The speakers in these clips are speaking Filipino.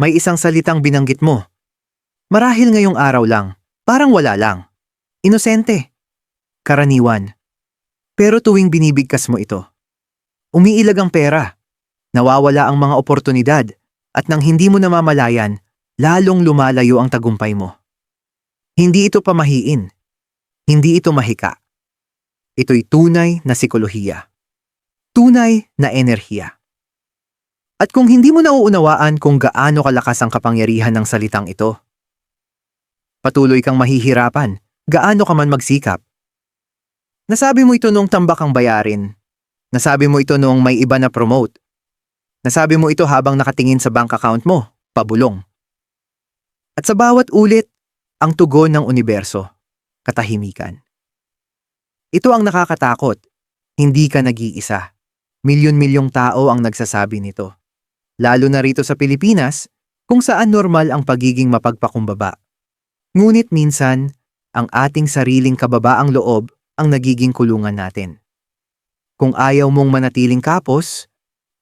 May isang salitang binanggit mo. Marahil ngayong araw lang, parang wala lang. Inosente. Karaniwan. Pero tuwing binibigkas mo ito, umiilag ang pera, nawawala ang mga oportunidad, at nang hindi mo namamalayan, lalong lumalayo ang tagumpay mo. Hindi ito pamahiin. Hindi ito mahika. Ito'y tunay na sikolohiya. Tunay na enerhiya. At kung hindi mo nauunawaan kung gaano kalakas ang kapangyarihan ng salitang ito, patuloy kang mahihirapan, gaano ka man magsikap. Nasabi mo ito nung tambak ang bayarin. Nasabi mo ito nung may iba na promote. Nasabi mo ito habang nakatingin sa bank account mo, pabulong. At sa bawat ulit, ang tugon ng universo, katahimikan. Ito ang nakakatakot. Hindi ka nag-iisa. Milyon-milyong tao ang nagsasabi nito. Lalo na rito sa Pilipinas, kung saan normal ang pagiging mapagpakumbaba. Ngunit minsan, ang ating sariling kababaang loob ang nagiging kulungan natin. Kung ayaw mong manatiling kapos,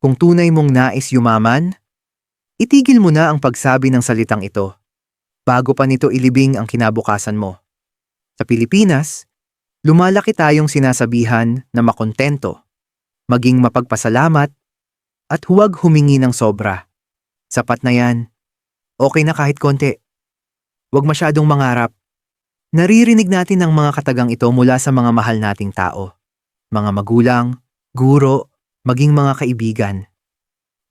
kung tunay mong nais yumaman, itigil mo na ang pagsabi ng salitang ito bago pa nito ilibing ang kinabukasan mo. Sa Pilipinas, lumalaki tayong sinasabihan na makontento, maging mapagpasalamat, at huwag humingi ng sobra. Sapat na yan. Okay na kahit konti. Huwag masyadong mangarap. Naririnig natin ang mga katagang ito mula sa mga mahal nating tao. Mga magulang, guro, maging mga kaibigan.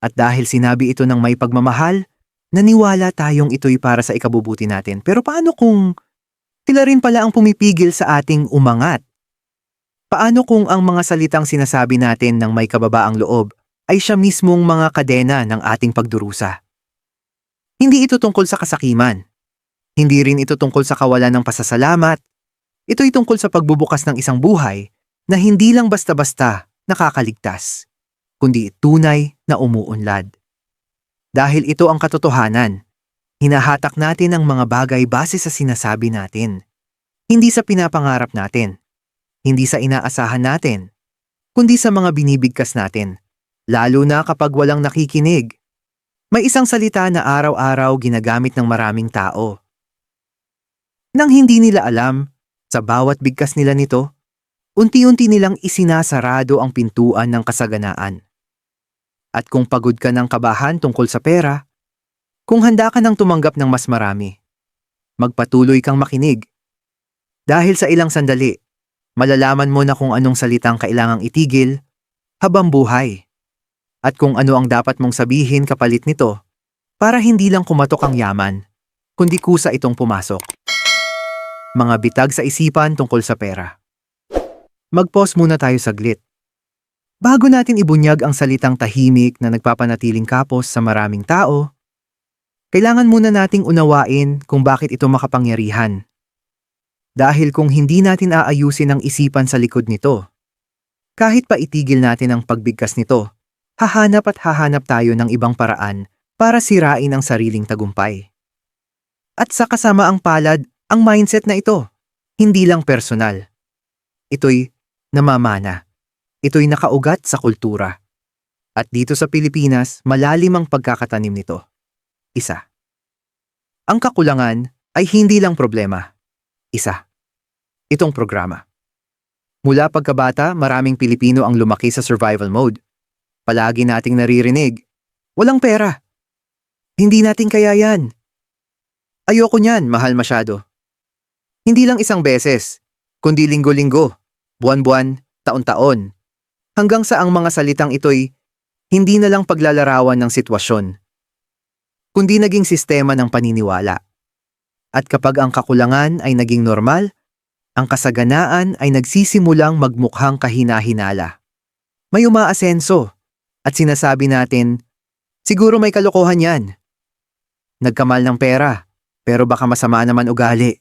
At dahil sinabi ito ng may pagmamahal, naniwala tayong ito'y para sa ikabubuti natin. Pero paano kung sila rin pala ang pumipigil sa ating umangat? Paano kung ang mga salitang sinasabi natin ng may kababaang loob ay siya mismong mga kadena ng ating pagdurusa? Hindi ito tungkol sa kasakiman. Hindi rin ito tungkol sa kawalan ng pasasalamat. Ito'y tungkol sa pagbubukas ng isang buhay na hindi lang basta-basta nakakaligtas, kundi tunay na umuunlad. Dahil ito ang katotohanan, hinahatak natin ang mga bagay base sa sinasabi natin. Hindi sa pinapangarap natin, hindi sa inaasahan natin, kundi sa mga binibigkas natin, lalo na kapag walang nakikinig. May isang salita na araw-araw ginagamit ng maraming tao. Nang hindi nila alam, sa bawat bigkas nila nito, unti-unti nilang isinasarado ang pintuan ng kasaganaan. At kung pagod ka ng kabahan tungkol sa pera, kung handa ka ng tumanggap ng mas marami, magpatuloy kang makinig. Dahil sa ilang sandali, malalaman mo na kung anong salitang kailangang itigil habang buhay. At kung ano ang dapat mong sabihin kapalit nito para hindi lang kumatok ang yaman, kundi kusa itong pumasok. Mga bitag sa isipan tungkol sa pera. Mag-pause muna tayo saglit. Bago natin ibunyag ang salitang tahimik na nagpapanatiling kapos sa maraming tao, kailangan muna nating unawain kung bakit ito makapangyarihan. Dahil kung hindi natin aayusin ang isipan sa likod nito, kahit pa itigil natin ang pagbigkas nito, hahanap at hahanap tayo ng ibang paraan para sirain ang sariling tagumpay. At sa kasama ang palad, ang mindset na ito, hindi lang personal. Ito'y namamana. Ito'y nakaugat sa kultura. At dito sa Pilipinas, malalim ang pagkakatanim nito. Isa. Ang kakulangan ay hindi lang problema. Isa. Itong programa. Mula pagkabata, maraming Pilipino ang lumaki sa survival mode. Palagi nating naririnig, walang pera. Hindi natin kaya yan. Ayoko niyan, mahal masyado. Hindi lang isang beses, kundi linggo-linggo, buwan-buwan, taon-taon. Hanggang sa ang mga salitang ito'y hindi na lang paglalarawan ng sitwasyon, kundi naging sistema ng paniniwala. At kapag ang kakulangan ay naging normal, ang kasaganaan ay nagsisimulang magmukhang kahina-hinala. May umaasenso at sinasabi natin, siguro may kalokohan yan. Nagkamal ng pera, pero baka masama naman ugali.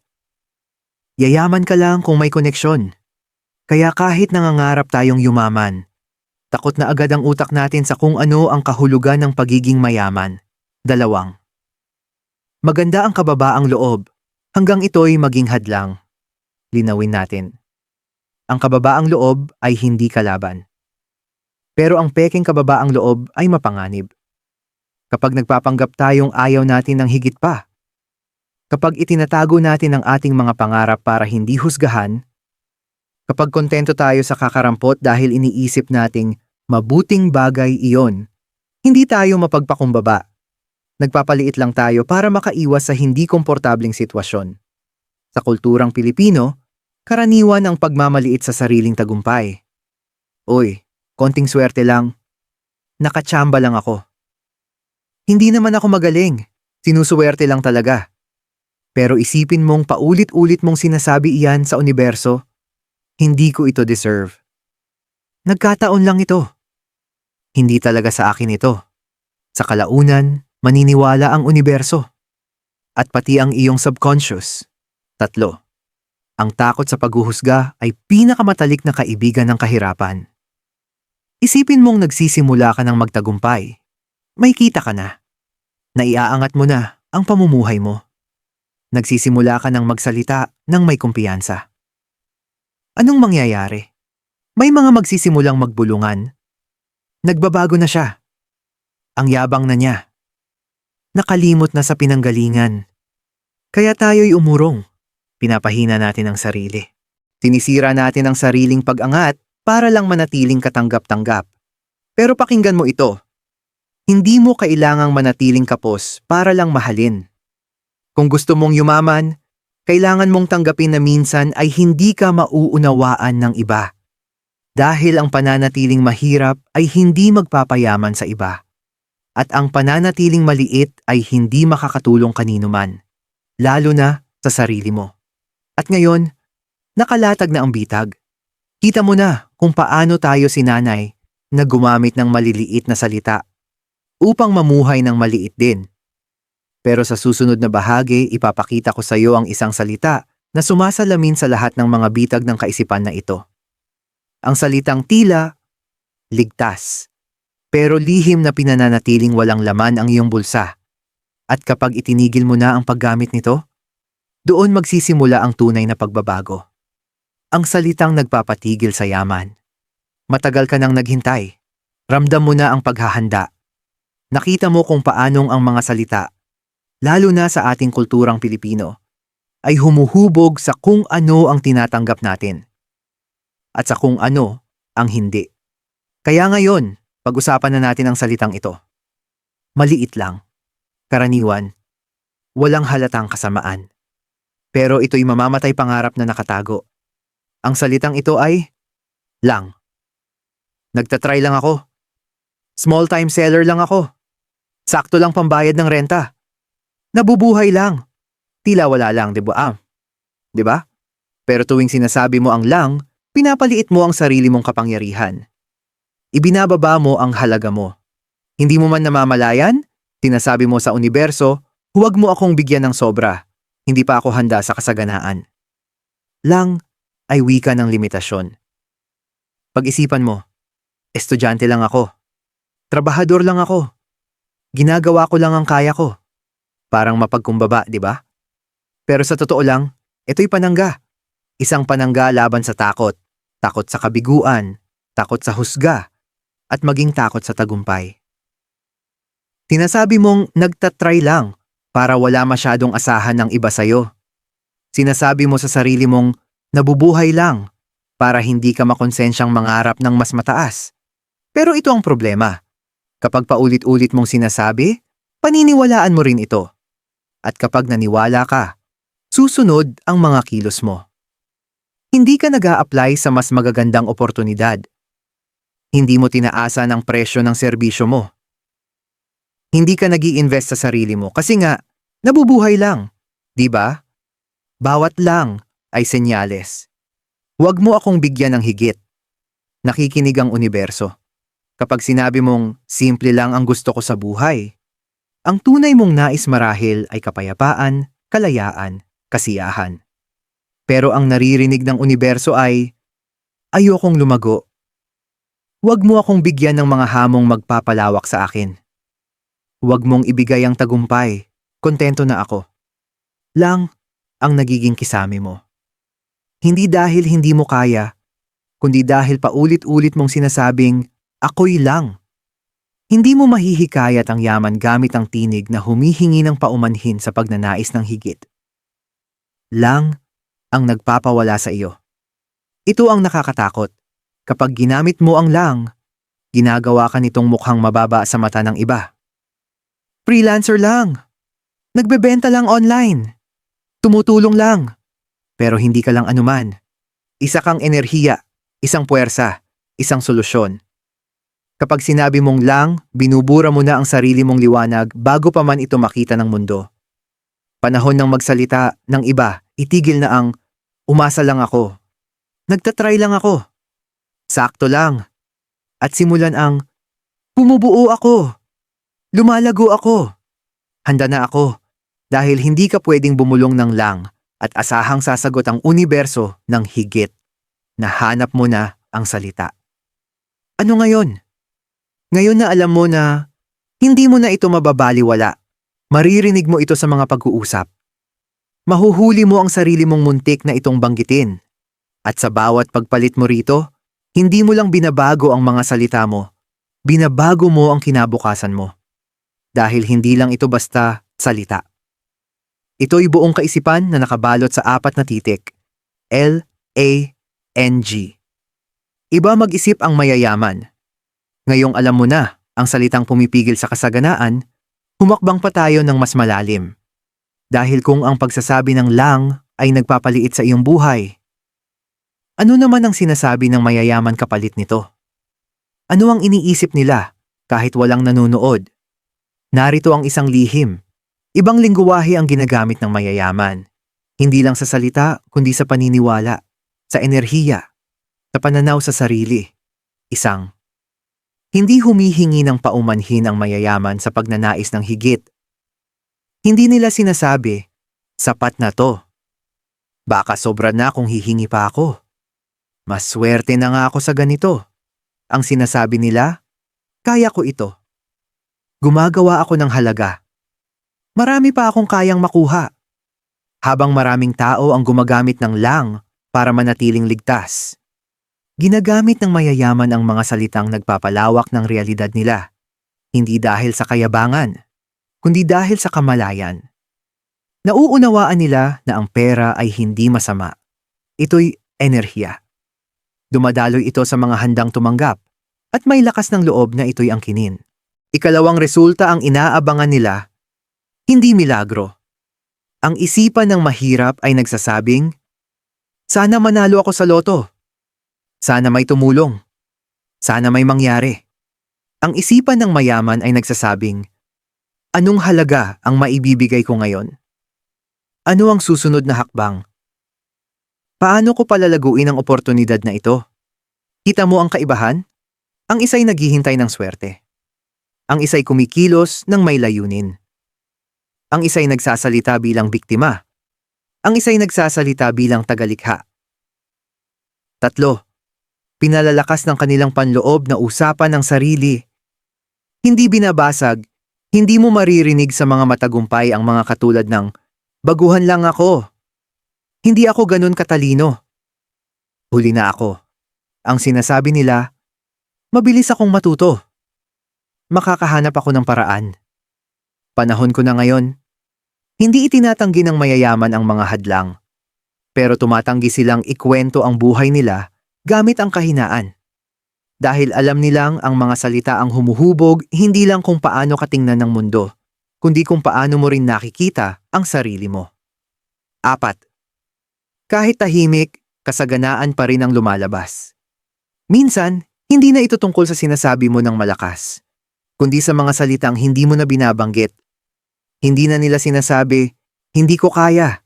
Yayaman ka lang kung may koneksyon. Kaya kahit nangangarap tayong yumaman, takot na agad ang utak natin sa kung ano ang kahulugan ng pagiging mayaman. Dalawang. Maganda ang kababaang loob, hanggang ito'y maging hadlang. Linawin natin. Ang kababaang loob ay hindi kalaban. Pero ang peking kababaang loob ay mapanganib. Kapag nagpapanggap tayong ayaw natin ng higit pa. Kapag itinatago natin ang ating mga pangarap para hindi husgahan. Kapag kontento tayo sa kakarampot dahil iniisip nating mabuting bagay iyon. Hindi tayo mapagpakumbaba. Nagpapaliit lang tayo para makaiwas sa hindi komportabling sitwasyon. Sa kulturang Pilipino, karaniwan ang pagmamaliit sa sariling tagumpay. Uy, konting swerte lang. Nakachamba lang ako. Hindi naman ako magaling. Sinusuwerte lang talaga. Pero isipin mong paulit-ulit mong sinasabi iyan sa universo, hindi ko ito deserve. Nagkataon lang ito. Hindi talaga sa akin ito. Sa kalaunan, maniniwala ang universo. At pati ang iyong subconscious. Tatlo. Ang takot sa paghuhusga ay pinakamatalik na kaibigan ng kahirapan. Isipin mong nagsisimula ka ng magtagumpay. May kita ka na. Naiaangat mo na ang pamumuhay mo. Nagsisimula ka ng magsalita ng may kumpiyansa. Anong mangyayari? May mga magsisimulang magbulungan. Nagbabago na siya. Ang yabang na niya. Nakalimot na sa pinanggalingan. Kaya tayo'y umurong. Pinapahina natin ang sarili. Sinisira natin ang sariling pag-angat para lang manatiling katanggap-tanggap. Pero pakinggan mo ito. Hindi mo kailangang manatiling kapos para lang mahalin. Kung gusto mong yumaman, kailangan mong tanggapin na minsan ay hindi ka mauunawaan ng iba. Dahil ang pananatiling mahirap ay hindi magpapayaman sa iba. At ang pananatiling maliit ay hindi makakatulong kanino man. Lalo na sa sarili mo. At ngayon, nakalatag na ang bitag. Kita mo na kung paano tayo sinanay na gumamit ng maliliit na salita upang mamuhay ng maliit din. Pero sa susunod na bahagi, ipapakita ko sa iyo ang isang salita na sumasalamin sa lahat ng mga bitag ng kaisipan na ito. Ang salitang tila, ligtas. Pero lihim na pinananatiling walang laman ang iyong bulsa. At kapag itinigil mo na ang paggamit nito, doon magsisimula ang tunay na pagbabago. Ang salitang nagpapatigil sa yaman. Matagal ka nang naghintay. Ramdam mo na ang paghahanda. Nakita mo kung paanong ang mga salita lalo na sa ating kulturang Pilipino, ay humuhubog sa kung ano ang tinatanggap natin at sa kung ano ang hindi. Kaya ngayon, pag-usapan na natin ang salitang ito. Maliit lang, karaniwan, walang halatang kasamaan. Pero ito'y mamamatay pangarap na nakatago. Ang salitang ito ay lang. Nagtatry lang ako. Small time seller lang ako. Sakto lang pambayad ng renta nabubuhay lang. Tila wala lang, di ba? Ah, di ba? Pero tuwing sinasabi mo ang lang, pinapaliit mo ang sarili mong kapangyarihan. Ibinababa mo ang halaga mo. Hindi mo man namamalayan, sinasabi mo sa universo, huwag mo akong bigyan ng sobra. Hindi pa ako handa sa kasaganaan. Lang ay wika ng limitasyon. Pag-isipan mo, estudyante lang ako. Trabahador lang ako. Ginagawa ko lang ang kaya ko. Parang mapagkumbaba, di ba? Pero sa totoo lang, ito'y panangga. Isang panangga laban sa takot. Takot sa kabiguan, takot sa husga, at maging takot sa tagumpay. Sinasabi mong nagtatry lang para wala masyadong asahan ng iba sa'yo. Sinasabi mo sa sarili mong nabubuhay lang para hindi ka makonsensyang mangarap ng mas mataas. Pero ito ang problema. Kapag paulit-ulit mong sinasabi, paniniwalaan mo rin ito. At kapag naniwala ka, susunod ang mga kilos mo. Hindi ka nag apply sa mas magagandang oportunidad. Hindi mo tinaasa ng presyo ng serbisyo mo. Hindi ka nag invest sa sarili mo kasi nga, nabubuhay lang. Di ba? Bawat lang ay senyales. Huwag mo akong bigyan ng higit. Nakikinig ang universo. Kapag sinabi mong simple lang ang gusto ko sa buhay, ang tunay mong nais marahil ay kapayapaan, kalayaan, kasiyahan. Pero ang naririnig ng universo ay, ayokong lumago. Huwag mo akong bigyan ng mga hamong magpapalawak sa akin. Huwag mong ibigay ang tagumpay, kontento na ako. Lang ang nagiging kisame mo. Hindi dahil hindi mo kaya, kundi dahil paulit-ulit mong sinasabing, ako'y lang. Hindi mo mahihikayat ang yaman gamit ang tinig na humihingi ng paumanhin sa pagnanais ng higit. Lang ang nagpapawala sa iyo. Ito ang nakakatakot. Kapag ginamit mo ang lang, ginagawa ka nitong mukhang mababa sa mata ng iba. Freelancer lang. Nagbebenta lang online. Tumutulong lang. Pero hindi ka lang anuman. Isa kang enerhiya, isang puwersa, isang solusyon. Kapag sinabi mong lang, binubura mo na ang sarili mong liwanag bago pa man ito makita ng mundo. Panahon ng magsalita ng iba, itigil na ang umasa lang ako. Nagtatry lang ako. Sakto lang. At simulan ang bumubuo ako. Lumalago ako. Handa na ako dahil hindi ka pwedeng bumulong ng lang at asahang sasagot ang universo ng higit. Nahanap mo na ang salita. Ano ngayon? Ngayon na alam mo na hindi mo na ito mababaliwala, maririnig mo ito sa mga pag-uusap. Mahuhuli mo ang sarili mong muntik na itong banggitin. At sa bawat pagpalit mo rito, hindi mo lang binabago ang mga salita mo, binabago mo ang kinabukasan mo. Dahil hindi lang ito basta salita. Ito'y buong kaisipan na nakabalot sa apat na titik. L, A, N, G. Iba mag-isip ang mayayaman. Ngayong alam mo na ang salitang pumipigil sa kasaganaan, humakbang pa tayo ng mas malalim. Dahil kung ang pagsasabi ng lang ay nagpapaliit sa iyong buhay, ano naman ang sinasabi ng mayayaman kapalit nito? Ano ang iniisip nila kahit walang nanonood? Narito ang isang lihim. Ibang lingguwahe ang ginagamit ng mayayaman. Hindi lang sa salita, kundi sa paniniwala, sa enerhiya, sa pananaw sa sarili. Isang hindi humihingi ng paumanhin ang mayayaman sa pagnanais ng higit. Hindi nila sinasabi, sapat na to. Baka sobra na kung hihingi pa ako. Mas swerte na nga ako sa ganito. Ang sinasabi nila, kaya ko ito. Gumagawa ako ng halaga. Marami pa akong kayang makuha. Habang maraming tao ang gumagamit ng lang para manatiling ligtas. Ginagamit ng mayayaman ang mga salitang nagpapalawak ng realidad nila, hindi dahil sa kayabangan, kundi dahil sa kamalayan. Nauunawaan nila na ang pera ay hindi masama. Ito'y enerhiya. Dumadaloy ito sa mga handang tumanggap at may lakas ng loob na ito'y angkinin. Ikalawang resulta ang inaabangan nila, hindi milagro. Ang isipan ng mahirap ay nagsasabing, Sana manalo ako sa loto. Sana may tumulong. Sana may mangyari. Ang isipan ng mayaman ay nagsasabing, Anong halaga ang maibibigay ko ngayon? Ano ang susunod na hakbang? Paano ko palalaguin ang oportunidad na ito? Kita mo ang kaibahan? Ang isa'y naghihintay ng swerte. Ang isa'y kumikilos ng may layunin. Ang isa'y nagsasalita bilang biktima. Ang isa'y nagsasalita bilang tagalikha. Tatlo, pinalalakas ng kanilang panloob na usapan ng sarili. Hindi binabasag, hindi mo maririnig sa mga matagumpay ang mga katulad ng, baguhan lang ako. Hindi ako ganun katalino. Huli na ako. Ang sinasabi nila, mabilis akong matuto. Makakahanap ako ng paraan. Panahon ko na ngayon. Hindi itinatanggi ng mayayaman ang mga hadlang. Pero tumatanggi silang ikwento ang buhay nila gamit ang kahinaan. Dahil alam nilang ang mga salita ang humuhubog hindi lang kung paano katingnan ng mundo, kundi kung paano mo rin nakikita ang sarili mo. Apat. Kahit tahimik, kasaganaan pa rin ang lumalabas. Minsan, hindi na ito tungkol sa sinasabi mo ng malakas, kundi sa mga salitang hindi mo na binabanggit. Hindi na nila sinasabi, hindi ko kaya.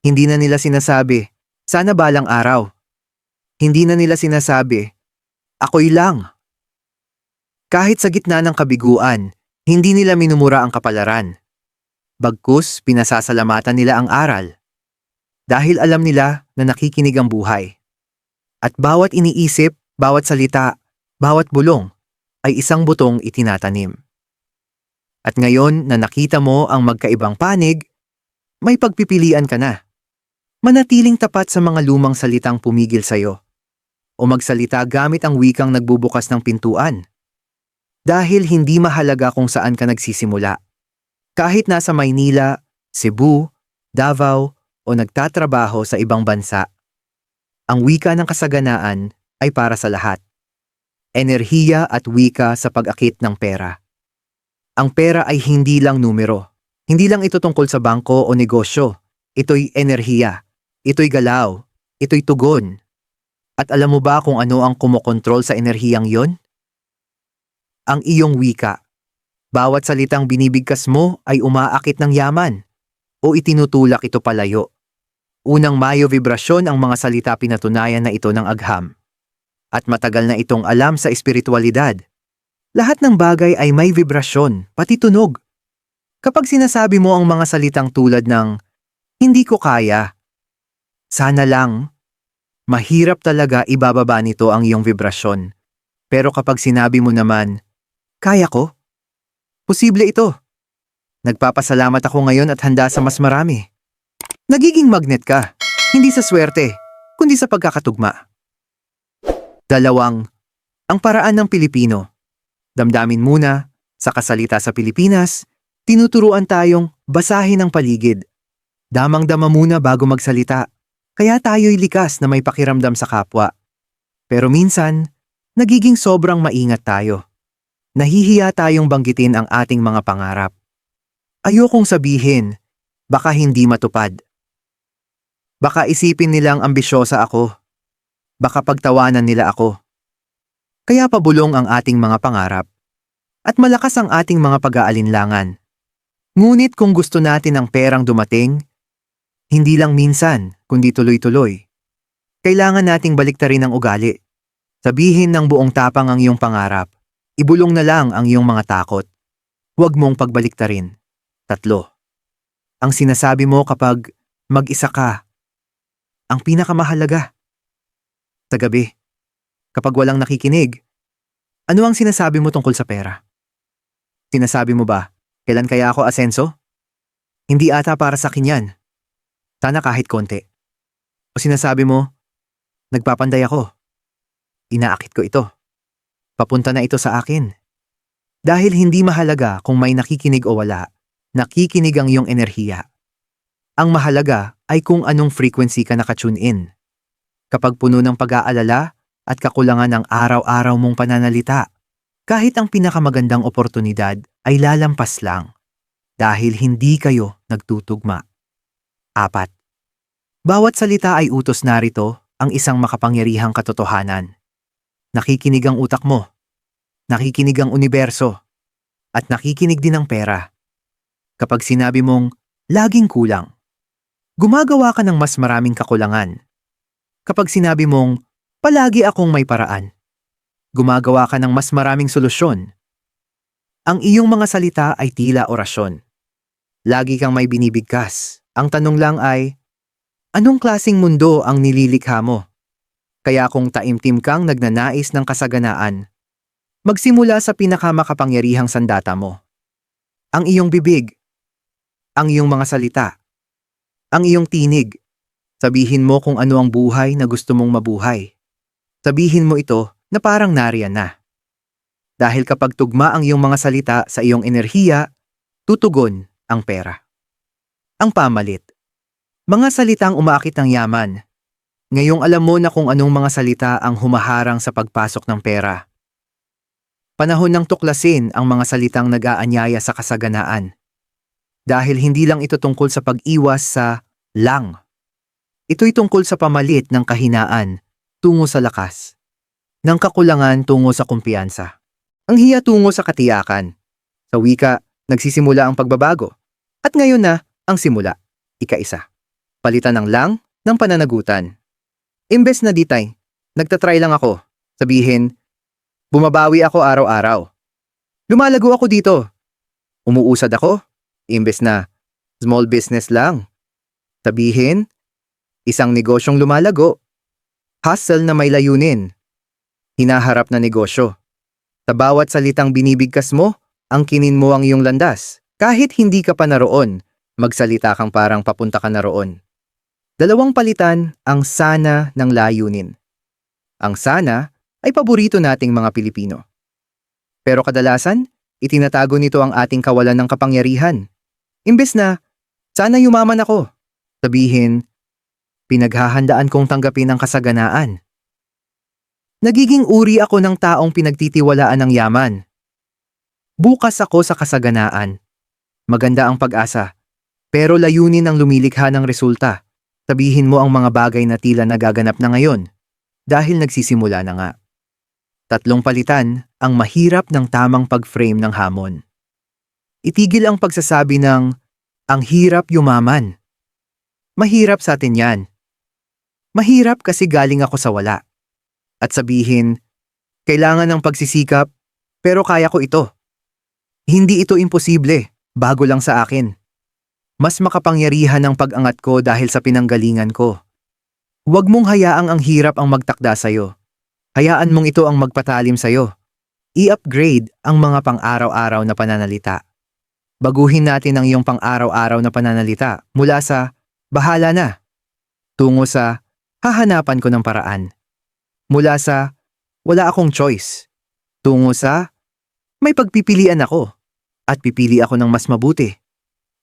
Hindi na nila sinasabi, sana balang araw. Hindi na nila sinasabi, ako'y lang. Kahit sa gitna ng kabiguan, hindi nila minumura ang kapalaran. Bagkus, pinasasalamatan nila ang aral. Dahil alam nila na nakikinig ang buhay. At bawat iniisip, bawat salita, bawat bulong, ay isang butong itinatanim. At ngayon na nakita mo ang magkaibang panig, may pagpipilian ka na. Manatiling tapat sa mga lumang salitang pumigil sa'yo o magsalita gamit ang wikang nagbubukas ng pintuan. Dahil hindi mahalaga kung saan ka nagsisimula. Kahit nasa Maynila, Cebu, Davao, o nagtatrabaho sa ibang bansa, ang wika ng kasaganaan ay para sa lahat. Enerhiya at wika sa pag-akit ng pera. Ang pera ay hindi lang numero. Hindi lang ito tungkol sa bangko o negosyo. Ito'y enerhiya. Ito'y galaw. Ito'y tugon. At alam mo ba kung ano ang kumokontrol sa enerhiyang yon? Ang iyong wika. Bawat salitang binibigkas mo ay umaakit ng yaman o itinutulak ito palayo. Unang Mayo vibrasyon ang mga salita pinatunayan na ito ng agham. At matagal na itong alam sa espiritualidad. Lahat ng bagay ay may vibrasyon, pati tunog. Kapag sinasabi mo ang mga salitang tulad ng, hindi ko kaya, sana lang, mahirap talaga ibababa nito ang iyong vibrasyon. Pero kapag sinabi mo naman, kaya ko, posible ito. Nagpapasalamat ako ngayon at handa sa mas marami. Nagiging magnet ka, hindi sa swerte, kundi sa pagkakatugma. Dalawang, ang paraan ng Pilipino. Damdamin muna, sa kasalita sa Pilipinas, tinuturuan tayong basahin ang paligid. Damang-dama muna bago magsalita, kaya tayo'y likas na may pakiramdam sa kapwa. Pero minsan, nagiging sobrang maingat tayo. Nahihiya tayong banggitin ang ating mga pangarap. Ayokong sabihin, baka hindi matupad. Baka isipin nilang ambisyosa ako. Baka pagtawanan nila ako. Kaya pabulong ang ating mga pangarap. At malakas ang ating mga pag-aalinlangan. Ngunit kung gusto natin ang perang dumating, hindi lang minsan, kundi tuloy-tuloy. Kailangan nating baliktarin ang ugali. Sabihin ng buong tapang ang iyong pangarap. Ibulong na lang ang iyong mga takot. Huwag mong pagbaliktarin. Tatlo. Ang sinasabi mo kapag mag-isa ka ang pinakamahalaga. Sa gabi, kapag walang nakikinig, ano ang sinasabi mo tungkol sa pera? Sinasabi mo ba, kailan kaya ako asenso? Hindi ata para sa akin yan. Sana kahit konti. O sinasabi mo, nagpapanday ako. Inaakit ko ito. Papunta na ito sa akin. Dahil hindi mahalaga kung may nakikinig o wala, nakikinig ang iyong enerhiya. Ang mahalaga ay kung anong frequency ka nakatune in. Kapag puno ng pag-aalala at kakulangan ng araw-araw mong pananalita, kahit ang pinakamagandang oportunidad ay lalampas lang dahil hindi kayo nagtutugma. Apat. Bawat salita ay utos narito ang isang makapangyarihang katotohanan. Nakikinig ang utak mo, nakikinig ang universo, at nakikinig din ang pera. Kapag sinabi mong, laging kulang, gumagawa ka ng mas maraming kakulangan. Kapag sinabi mong, palagi akong may paraan, gumagawa ka ng mas maraming solusyon. Ang iyong mga salita ay tila orasyon. Lagi kang may binibigkas. Ang tanong lang ay, anong klasing mundo ang nililikha mo? Kaya kung taimtim kang nagnanais ng kasaganaan, magsimula sa pinakamakapangyarihang sandata mo. Ang iyong bibig, ang iyong mga salita, ang iyong tinig. Sabihin mo kung ano ang buhay na gusto mong mabuhay. Sabihin mo ito na parang nariyan na. Dahil kapag tugma ang iyong mga salita sa iyong enerhiya, tutugon ang pera. Ang pamalit. Mga salitang umaakit ng yaman. Ngayong alam mo na kung anong mga salita ang humaharang sa pagpasok ng pera. Panahon ng tuklasin ang mga salitang nag-aanyaya sa kasaganaan dahil hindi lang ito tungkol sa pag-iwas sa lang. Ito'y tungkol sa pamalit ng kahinaan tungo sa lakas, ng kakulangan tungo sa kumpiyansa, ang hiya tungo sa katiyakan. Sa wika, nagsisimula ang pagbabago. At ngayon na, ang simula, ika-isa. Palitan ng lang ng pananagutan. Imbes na ditay, nagtatry lang ako. Sabihin, bumabawi ako araw-araw. Lumalago ako dito. Umuusad ako, imbes na small business lang. Sabihin, isang negosyong lumalago. Hustle na may layunin. Hinaharap na negosyo. Sa bawat salitang binibigkas mo, ang kinin mo ang iyong landas. Kahit hindi ka pa naroon, magsalita kang parang papunta ka na roon. Dalawang palitan ang sana ng layunin. Ang sana ay paborito nating mga Pilipino. Pero kadalasan, itinatago nito ang ating kawalan ng kapangyarihan. Imbes na, sana yumaman ako. Sabihin, pinaghahandaan kong tanggapin ang kasaganaan. Nagiging uri ako ng taong pinagtitiwalaan ng yaman. Bukas ako sa kasaganaan. Maganda ang pag-asa. Pero layunin ang lumilikha ng resulta. Sabihin mo ang mga bagay na tila nagaganap na ngayon. Dahil nagsisimula na nga. Tatlong palitan ang mahirap ng tamang pag-frame ng hamon. Itigil ang pagsasabi ng, ang hirap yumaman. Mahirap sa atin yan. Mahirap kasi galing ako sa wala. At sabihin, kailangan ng pagsisikap, pero kaya ko ito. Hindi ito imposible, bago lang sa akin. Mas makapangyarihan ang pag-angat ko dahil sa pinanggalingan ko. Huwag mong hayaang ang hirap ang magtakda sa'yo. Hayaan mong ito ang magpatalim sa'yo. I-upgrade ang mga pang-araw-araw na pananalita. Baguhin natin ang iyong pang-araw-araw na pananalita mula sa bahala na tungo sa hahanapan ko ng paraan. Mula sa wala akong choice tungo sa may pagpipilian ako at pipili ako ng mas mabuti.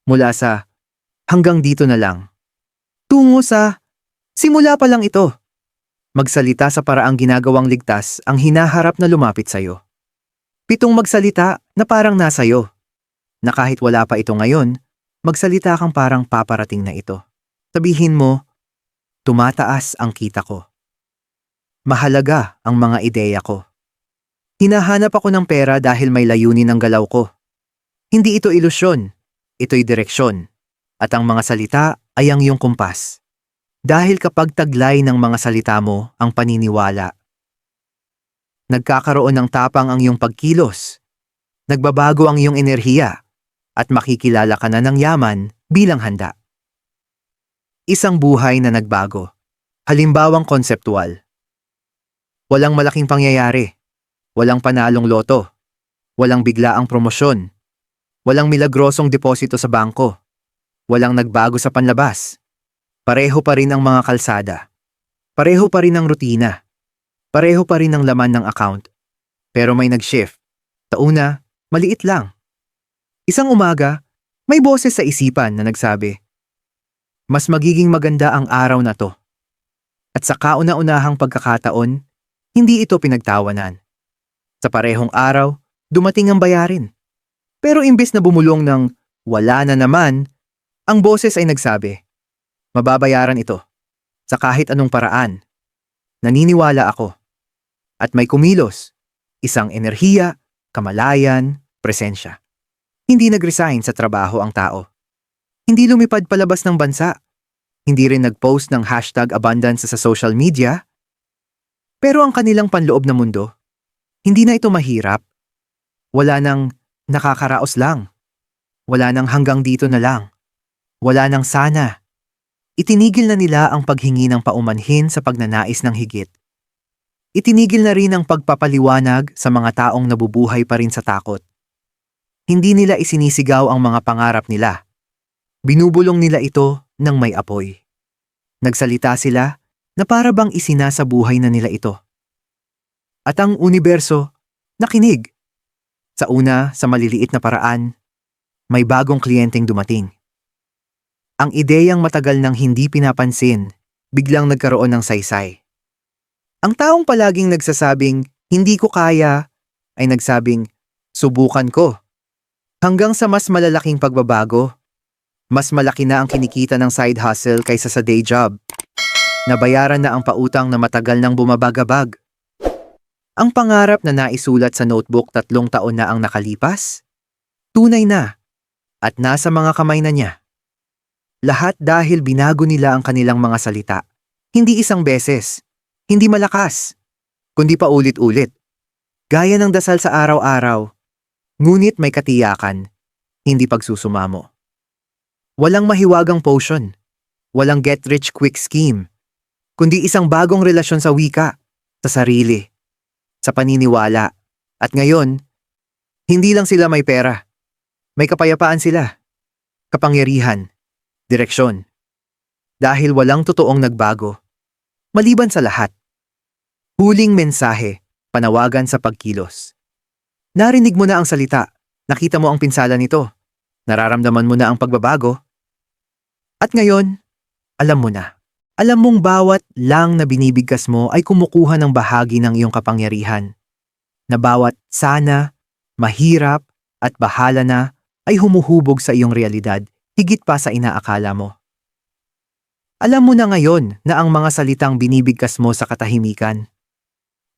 Mula sa hanggang dito na lang. Tungo sa simula pa lang ito. Magsalita sa paraang ginagawang ligtas ang hinaharap na lumapit sa'yo. Pitong magsalita na parang nasa'yo. Na kahit wala pa ito ngayon, magsalita kang parang paparating na ito. Sabihin mo, tumataas ang kita ko. Mahalaga ang mga ideya ko. Hinahanap ako ng pera dahil may layunin ang galaw ko. Hindi ito ilusyon, ito'y direksyon. At ang mga salita ay ang iyong kumpas. Dahil kapag taglay ng mga salita mo ang paniniwala, nagkakaroon ng tapang ang iyong pagkilos, nagbabago ang iyong enerhiya, at makikilala ka na ng yaman bilang handa. Isang buhay na nagbago. Halimbawang konseptual. Walang malaking pangyayari. Walang panalong loto. Walang biglaang promosyon. Walang milagrosong deposito sa bangko. Walang nagbago sa panlabas. Pareho pa rin ang mga kalsada. Pareho pa rin ang rutina. Pareho pa rin ang laman ng account. Pero may nag-shift. Sa una, maliit lang. Isang umaga, may boses sa isipan na nagsabi, Mas magiging maganda ang araw na to. At sa kauna-unahang pagkakataon, hindi ito pinagtawanan. Sa parehong araw, dumating ang bayarin. Pero imbes na bumulong ng wala na naman, ang boses ay nagsabi, Mababayaran ito. Sa kahit anong paraan. Naniniwala ako. At may kumilos. Isang enerhiya, kamalayan, presensya. Hindi nag-resign sa trabaho ang tao. Hindi lumipad palabas ng bansa. Hindi rin nag-post ng hashtag abundance sa social media. Pero ang kanilang panloob na mundo, hindi na ito mahirap. Wala nang nakakaraos lang. Wala nang hanggang dito na lang. Wala nang sana. Itinigil na nila ang paghingi ng paumanhin sa pagnanais ng higit. Itinigil na rin ang pagpapaliwanag sa mga taong nabubuhay pa rin sa takot. Hindi nila isinisigaw ang mga pangarap nila. Binubulong nila ito ng may apoy. Nagsalita sila na para bang isinasabuhay na nila ito. At ang universo, nakinig. Sa una, sa maliliit na paraan, may bagong kliyenteng dumating. Ang ideyang matagal nang hindi pinapansin, biglang nagkaroon ng saysay. Ang taong palaging nagsasabing, hindi ko kaya, ay nagsabing, subukan ko. Hanggang sa mas malalaking pagbabago, mas malaki na ang kinikita ng side hustle kaysa sa day job. Nabayaran na ang pautang na matagal nang bumabagabag. Ang pangarap na naisulat sa notebook tatlong taon na ang nakalipas, tunay na at nasa mga kamay na niya. Lahat dahil binago nila ang kanilang mga salita. Hindi isang beses, hindi malakas, kundi pa ulit-ulit. Gaya ng dasal sa araw-araw, ngunit may katiyakan, hindi pagsusumamo. Walang mahiwagang potion, walang get-rich-quick scheme, kundi isang bagong relasyon sa wika, sa sarili, sa paniniwala. At ngayon, hindi lang sila may pera. May kapayapaan sila. Kapangyarihan. Direksyon. Dahil walang totoong nagbago. Maliban sa lahat. Huling mensahe, panawagan sa pagkilos. Narinig mo na ang salita. Nakita mo ang pinsala nito. Nararamdaman mo na ang pagbabago. At ngayon, alam mo na. Alam mong bawat lang na binibigkas mo ay kumukuha ng bahagi ng iyong kapangyarihan. Na bawat sana, mahirap, at bahala na ay humuhubog sa iyong realidad higit pa sa inaakala mo. Alam mo na ngayon na ang mga salitang binibigkas mo sa katahimikan.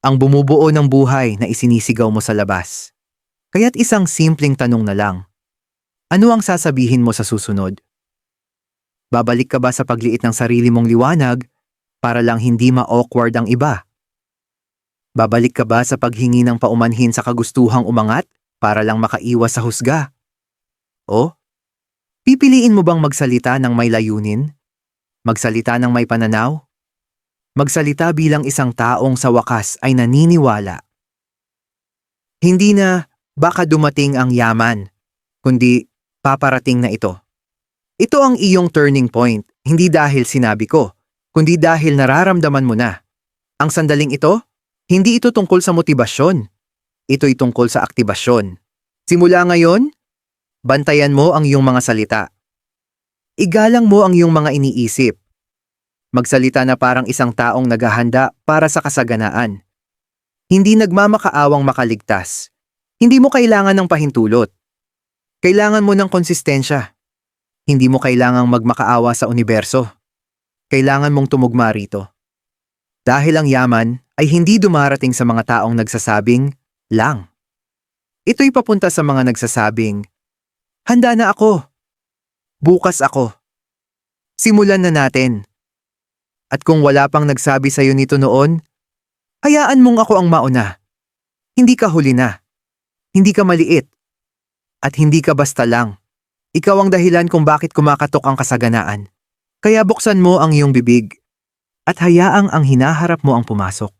Ang bumubuo ng buhay na isinisigaw mo sa labas. Kaya't isang simpleng tanong na lang. Ano ang sasabihin mo sa susunod? Babalik ka ba sa pagliit ng sarili mong liwanag para lang hindi ma-awkward ang iba? Babalik ka ba sa paghingi ng paumanhin sa kagustuhang umangat para lang makaiwas sa husga? O, pipiliin mo bang magsalita ng may layunin? Magsalita ng may pananaw? Magsalita bilang isang taong sa wakas ay naniniwala. Hindi na baka dumating ang yaman, kundi paparating na ito. Ito ang iyong turning point, hindi dahil sinabi ko, kundi dahil nararamdaman mo na. Ang sandaling ito, hindi ito tungkol sa motibasyon. Ito'y tungkol sa aktibasyon. Simula ngayon, bantayan mo ang iyong mga salita. Igalang mo ang iyong mga iniisip. Magsalita na parang isang taong naghahanda para sa kasaganaan. Hindi nagmamakaawang makaligtas. Hindi mo kailangan ng pahintulot. Kailangan mo ng konsistensya. Hindi mo kailangang magmakaawa sa universo. Kailangan mong tumugma rito. Dahil ang yaman ay hindi dumarating sa mga taong nagsasabing, lang. Ito'y papunta sa mga nagsasabing, handa na ako. Bukas ako. Simulan na natin. At kung wala pang nagsabi sa'yo nito noon, hayaan mong ako ang mauna. Hindi ka huli na. Hindi ka maliit. At hindi ka basta lang. Ikaw ang dahilan kung bakit kumakatok ang kasaganaan. Kaya buksan mo ang iyong bibig at hayaang ang hinaharap mo ang pumasok.